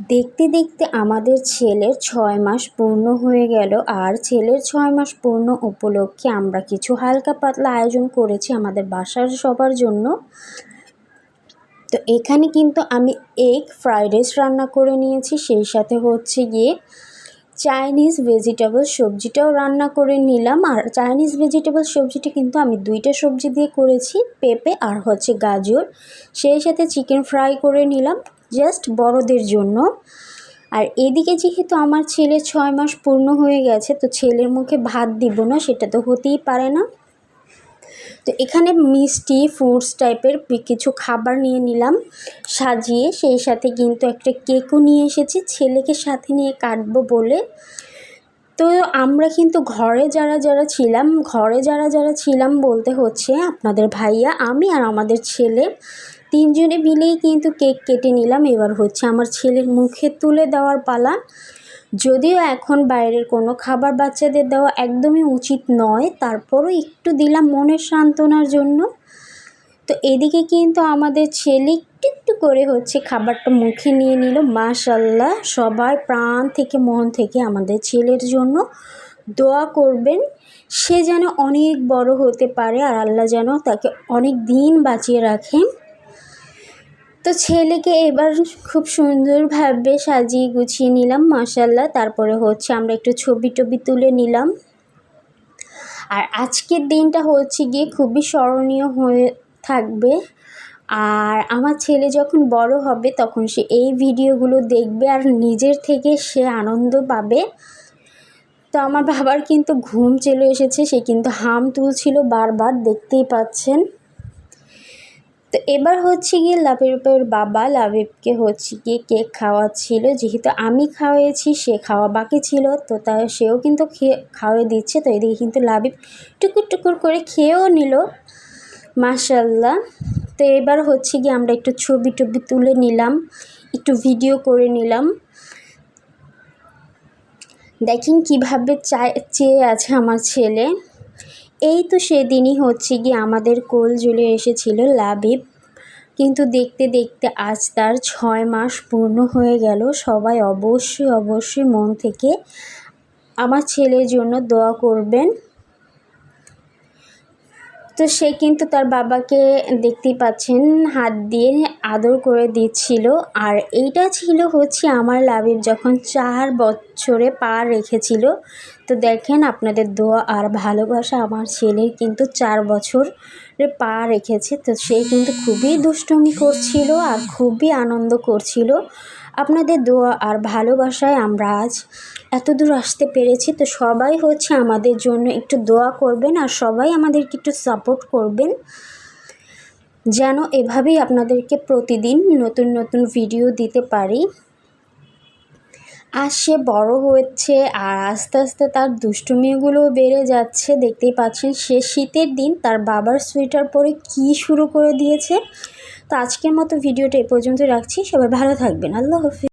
দেখতে দেখতে আমাদের ছেলের ছয় মাস পূর্ণ হয়ে গেল আর ছেলের ছয় মাস পূর্ণ উপলক্ষে আমরা কিছু হালকা পাতলা আয়োজন করেছি আমাদের বাসার সবার জন্য। তো এখানে কিন্তু আমি এগ ফ্রাইড রাইস রান্না করে নিয়েছি, সেই সাথে হচ্ছে গিয়ে চাইনিজ ভেজিটেবল সবজিটাও রান্না করে নিলাম। আর চাইনিজ ভেজিটেবল সবজিটা কিন্তু আমি দুইটা সবজি দিয়ে করেছি, পেঁপে আর হচ্ছে গাজর। সেই সাথে চিকেন ফ্রাই করে নিলাম। জাস্ট বড়দের জন্য। আর এদিকে যেহেতু আমার ছেলে ছয় মাস পূর্ণ হয়ে গেছে, তো ছেলের মুখে ভাত দিব না, সেটা তো হতেই পারে না। তো এখানে মিষ্টি ফ্রুটস টাইপের কিছু খাবার নিয়ে নিলাম, সাজিয়ে, সেই সাথে কিন্তু একটা কেকও নিয়ে এসেছি। ছেলেকে সাথে নিয়ে কাটবো বলে। তো আমরা কিন্তু ঘরে যারা যারা ছিলাম, ঘরে যারা যারা ছিলাম বলতে হচ্ছে আপনাদের ভাইয়া, আমি আর আমাদের ছেলে। তিনজনে মিলেই কিন্তু কেক কেটে নিলাম। এবার হচ্ছে আমার ছেলের মুখে তুলে দেওয়ার পালা। যদিও এখন বাইরের কোনো খাবার বাচ্চাদের দেওয়া একদমই উচিত নয়, তারপরও একটু দিলাম মনের সান্ত্বনার জন্য। তো এদিকে কিন্তু আমাদের ছেলে করে হচ্ছে খাবারটা মুখে নিয়ে নিল। মাশাল্লাহ সবার প্রাণ থেকে মন থেকে আমাদের ছেলের জন্য দোয়া করবেন। সে যেন অনেক বড় হতে পারে আর আল্লাহ যেন তাকে অনেক দিন বাঁচিয়ে রাখেন। তো ছেলেকে এবার খুব সুন্দরভাবে সাজিয়ে গুছিয়ে নিলাম মাসাল্লাহ তারপরে হচ্ছে আমরা একটু ছবি টবি তুলে নিলাম। আর আজকের দিনটা হচ্ছে গিয়ে খুবই স্মরণীয় হয়ে থাকবে। আর আমার ছেলে যখন বড় হবে তখন সে এই ভিডিওগুলো দেখবে আর নিজের থেকে সে আনন্দ পাবে। তো আমার বাবার কিন্তু ঘুম চলে এসেছে, সে কিন্তু হাম তুলছিল বারবার, দেখতেই পাচ্ছেন। তো এবার হচ্ছে গিয়ে লাবিবের বাবা লাবিবকে হচ্ছে গিয়ে কেক খাওয়াচ্ছিল। যেহেতু আমি খাওয়াইছি, সে খাওয়া বাকি ছিল, তো তা সেও কিন্তু খেয়ে, খাওয়াই দিচ্ছে। তো এদিকে কিন্তু লাবিব টুকুর টুকুর করে খেয়েও নিল মাসাল্লাহ তো এবার হচ্ছে গিয়ে আমরা একটু ছবি টবি তুলে নিলাম, একটু ভিডিও করে নিলাম। দেখেন কীভাবে চায়, চেয়ে আছে আমার ছেলে। এই তো সেদিনই হচ্ছে গিয়ে আমাদের কোল জ্বলে এসেছিল লাবিব কিন্তু দেখতে দেখতে আজ তার ছয় মাস পূর্ণ হয়ে গেল। সবাই অবশ্যই অবশ্যই মন থেকে আমার ছেলের জন্য দোয়া করবেন। তো সে কিন্তু তার বাবাকে দেখতেই পাচ্ছেন, হাত দিয়ে আদর করে দিচ্ছিল। আর এইটা ছিল হচ্ছে আমার লাভের যখন চার বছরে পা রেখেছিল। তো দেখেন আপনাদের দোয়া আর ভালোবাসা আমার ছেলের কিন্তু চার বছর পা রেখেছে। তো সে কিন্তু খুবই দুষ্টমি করছিল আর খুবই আনন্দ করছিল। আপনাদের দোয়া আর ভালোবাসায় আমরা আজ এত দূর আসতে পেরেছি, তো সবাই হচ্ছে আমাদের জন্য একটু দোয়া করবেন আর সবাই আমাদেরকে একটু সাপোর্ট করবেন। যেন এভাবেই আপনাদেরকে প্রতিদিন নতুন নতুন ভিডিও দিতে পারি। আর সে বড় হচ্ছে আর আস্তে আস্তে তার দুষ্টুমিগুলোও বেড়ে যাচ্ছে। দেখতেই পাচ্ছেন সে শীতের দিন, তার বাবার সোয়েটার পরে কি শুরু করে দিয়েছে। তো আজকের মতো ভিডিওটা এ পর্যন্ত রাখছি। সবাই ভালো থাকবেন। আল্লাহ হাফিজ।